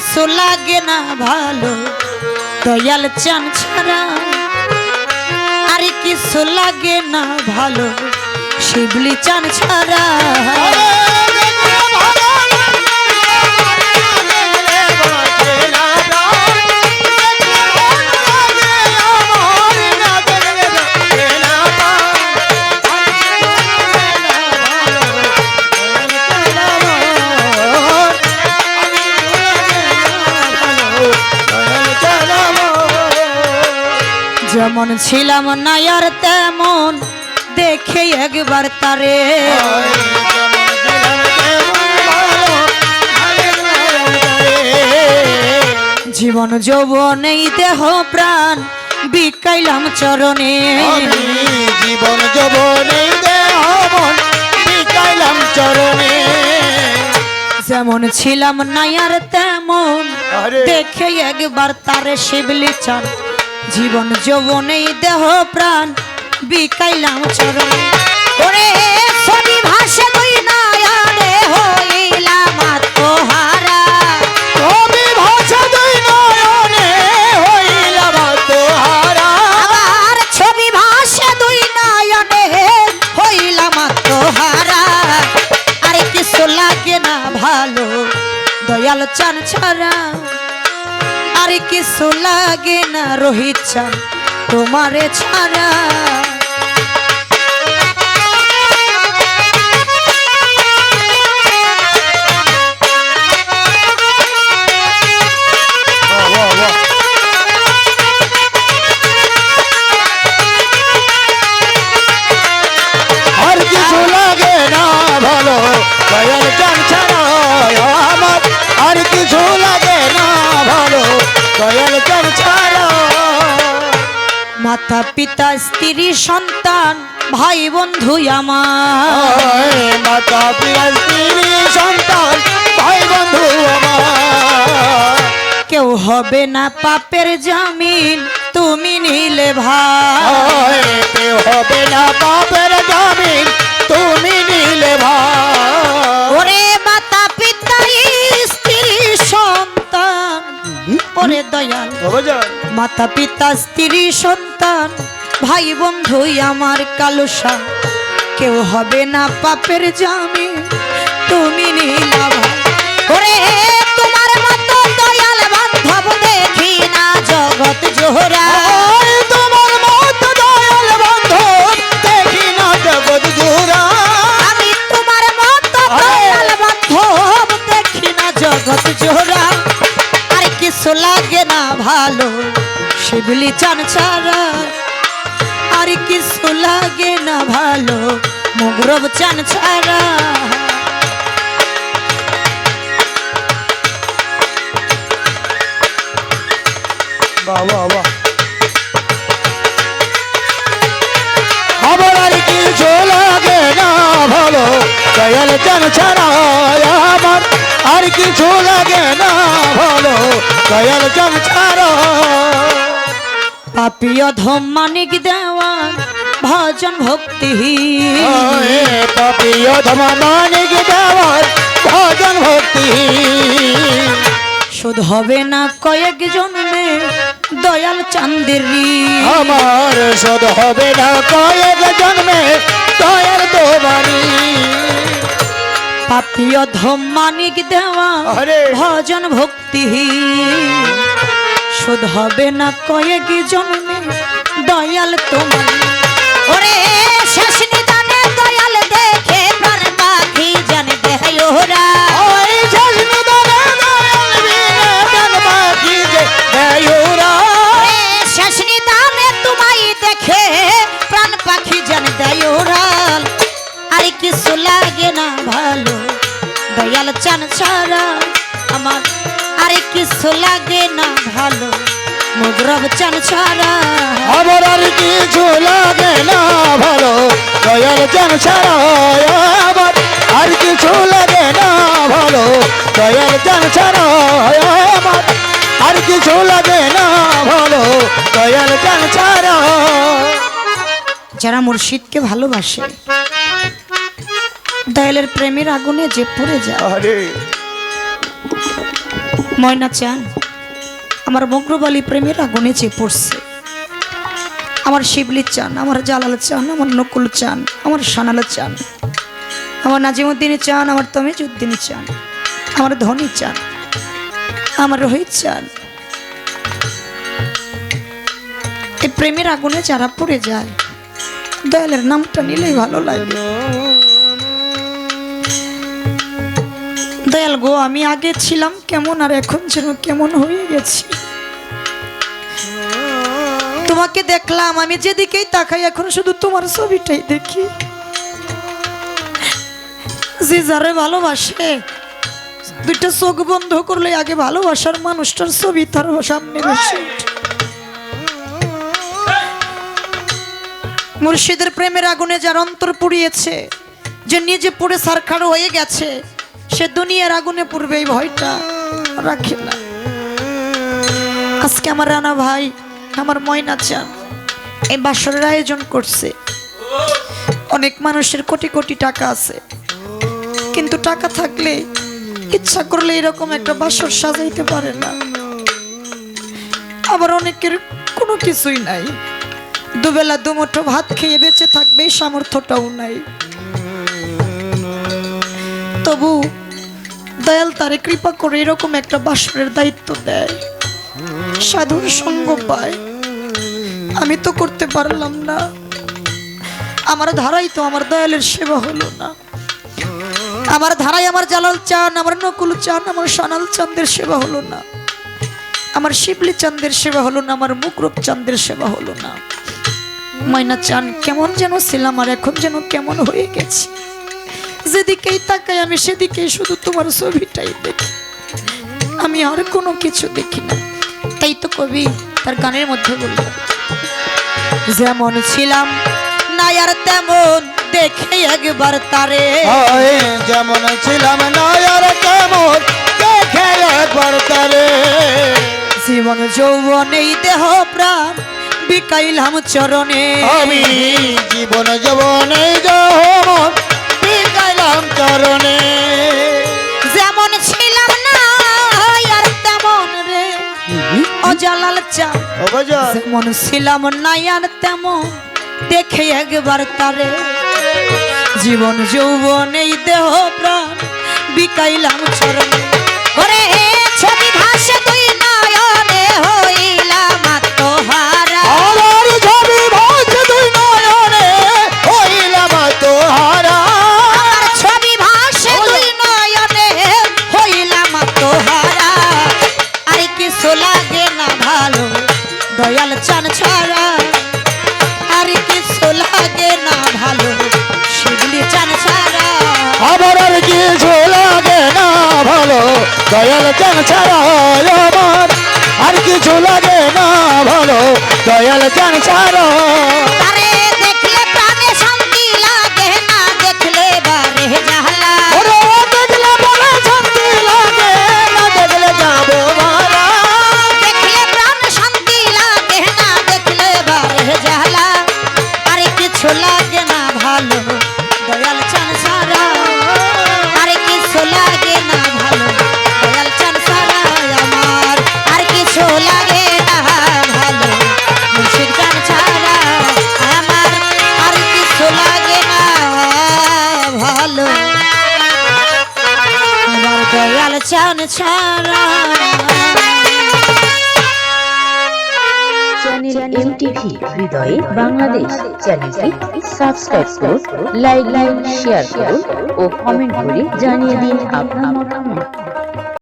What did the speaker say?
কিছু লাগে না ভালো, দয়াল চান ছাড়া। আর কিছু লাগে না ভালো, শিবলি চান ছাড়া। ছিলাম না আর তেমন দেখে একবার তারে। জীবন যৌবনেই দেহ প্রাণ বিকাইলাম চরণে। জীবন যৌবনে দেহ বিকাইলাম চরণে যেমন ছিলাম না আর তেমন। দেখে একবার তারে শিবলি চান। জীবন যৌবনেই দেহ প্রাণ বিকাইলাম চরণে। ওরে ছবি ভাষে দুই নয়নে হইলাম আত্মহারা কবি ভাষা দুই নয়নে হইলাম তোহারা আবার ছবি ভাষে দুই নয়নে হইলাম আত্মহারা আরে কিছু লাগে না ভালো দয়াল চান ছাড়া। আরে কিছু লাগে না রোহিত তোমারে ছাড়া। মাতা পিতা স্ত্রী সন্তান ভাই বন্ধু আমার। মাতা পিতা স্ত্রী সন্তান ভাই বন্ধু আমার। কেউ হবে না পাপের জামিন তুমি নিলে ভাই কেউ হবে না পাপের জামিন তুমি নিলে ভাই ওরে মাতা পিতা স্ত্রী সন্তান ওরে দয়াল। মাতা পিতা স্ত্রী সন্তান ভাই বন্ধু আমার কালুসা কেউ হবে না পাপের জামি তুমি নীলা ভাই। ওরে তোমার মতো দয়াল বান্ধব দেখি না জগৎ জোহরা। তোমার মত দয়াল বন্ধু দেখি না জগৎ জোড়া আমি তোমার মতো দয়াল বান্ধব দেখি না জগৎ জোহরা। কিছু লাগে না ভালো শিবলি চান ছাড়া আর কিছু লাগে না ভালো মুগরব চান ছাড়া বাবা বাবা আমার আর কিছু লাগে না ভালো দয়াল চান ছাড়া আমার আর কিছু লাগে না ভালো দয়াল চান ছাড়া পাপিয় ধম মানিক দেওয়ান ভজন ভক্তি পাপিয় ধমা মানিক দেওয়ার ভজন ভক্তি শুধ হবে না কয়েক জন্মে দয়াল চান্দের। আমার শোধ হবে না কয়েক পাপিয় মানিক দেওয়া। ভজন ভক্তি শুধ হবে না কয়েক জন্মে দয়াল তোমার ছাড়া আমার আর কিছু লাগে না ভালো। মুদ্রব চান ছাড়া। আমার আর কিছু লাগে না ভালো। দয়াল চান ছাড়া আমার আর কিছু লাগে না ভালো। দয়াল চান ছাড়া আমার আর কিছু লাগে না ভালো। দয়াল চান ছাড়া যারা মুর্শিদকে ভালোবাসে দয়ালের প্রেমের আগুনে যে পড়ে যায়। ময়না চান। আমার মগ্রবালী প্রেমের আগুনে চেয়ে পড়ছে। আমার শিবলি চান, আমার জালাল চান, আমার নকুল চান, আমার সানাল চান। আমার নাজিমুদ্দিন চান, আমার তমিজুদ্দিন চান, আমার ধনী চান, আমার রোহিত চান। এই প্রেমের আগুনে যারা পড়ে যায়, দয়ালের নামটা নিলেই ভালো লাগে। দয়াল গো, আমি আগে ছিলাম কেমন আর এখন যেন কেমন হয়ে গেছি। তোমাকে দেখলাম, আমি যেদিকেই তাকাই, এখন শুধু তোমার ছবিটাই দেখি। যে যারে ভালোবাসে, দুইটা চোখ বন্ধ করলে আগে ভালোবাসার মানুষটার ছবি তার সামনে বসে মুর্শিদের প্রেমের আগুনে যার অন্তর পুড়িয়েছে, যে নিজে পুড়ে সারখার হয়ে গেছে সে দুনিয়ার আগুনে পড়বে এই ভয়টা রাখে না। আজকে আমার রানা ভাই, আমার ময়না চান, এই বাসরের আয়োজন করছে। অনেক মানুষের কোটি কোটি টাকা আছে। কিন্তু টাকা থাকলে ইচ্ছা করলে এরকম একটা বাসর সাজাইতে পারে না। আবার অনেকের কোনো কিছুই নাই। দুবেলা দুমুঠো ভাত খেয়ে বেঁচে থাকবে সামর্থ্যটাও নাই। তবু দয়াল তারে কৃপা করে এরকম একটা বাসরের দায়িত্ব দেয়। সাধুর সঙ্গ পায়। আমি তো করতে পারলাম না। আমার ধারাই তো আমার দয়ালের সেবা হলো না। আমার ধারাই আমার জালাল চান, আমার নকুল চান, আমার সোনাল চাঁদের সেবা হলো না। আমার শিবলি চাঁদের সেবা হলো না, আমার মুকরব চাঁদের সেবা হলো না। ময়না চান, কেমন যেন ছিলাম আর এখন যেন কেমন হয়ে গেছি। যেদিকেই তাকাই আমি সেদিকেই শুধু তোমার ছবিটাই দেখি। আমি আর কোনো কিছু দেখি না। তাই তো কবি তার গানের মধ্যে বলল যেমন ছিলাম না আর তেমন দেখে একবার তারে। যেমন ছিলাম না আর কেমন দেখে একবার তারে। জীবন যৌবন এই দেহ প্রাণ বিকাইলাম চরণে। আমি জীবন যবনে যমন বিকাইলাম চরণে যেমন ছিলাম না আর তেমন রে। অজালাল চা। যেমন ছিলাম না আর তেমন দেখে একবার তারে। জীবন যৌবন এই দেহ প্রাণ বিকাইলাম চরণে। দয়াল চান ছাড়া, আর কিছু লাগে না ভালো, শিবলি চান ছাড়া। আবার আর কিছু লাগে না ভালো, দয়াল চান ছাড়া আর কিছু লাগে না ভালো, দয়াল চান ছাড়া। চান ছাড়া চ্যানেল হৃদয়ে বাংলাদেশ লাইক লাইক শেয়ার করুন ও কমেন্ট করে জানিয়ে দিন আপনার মতামত।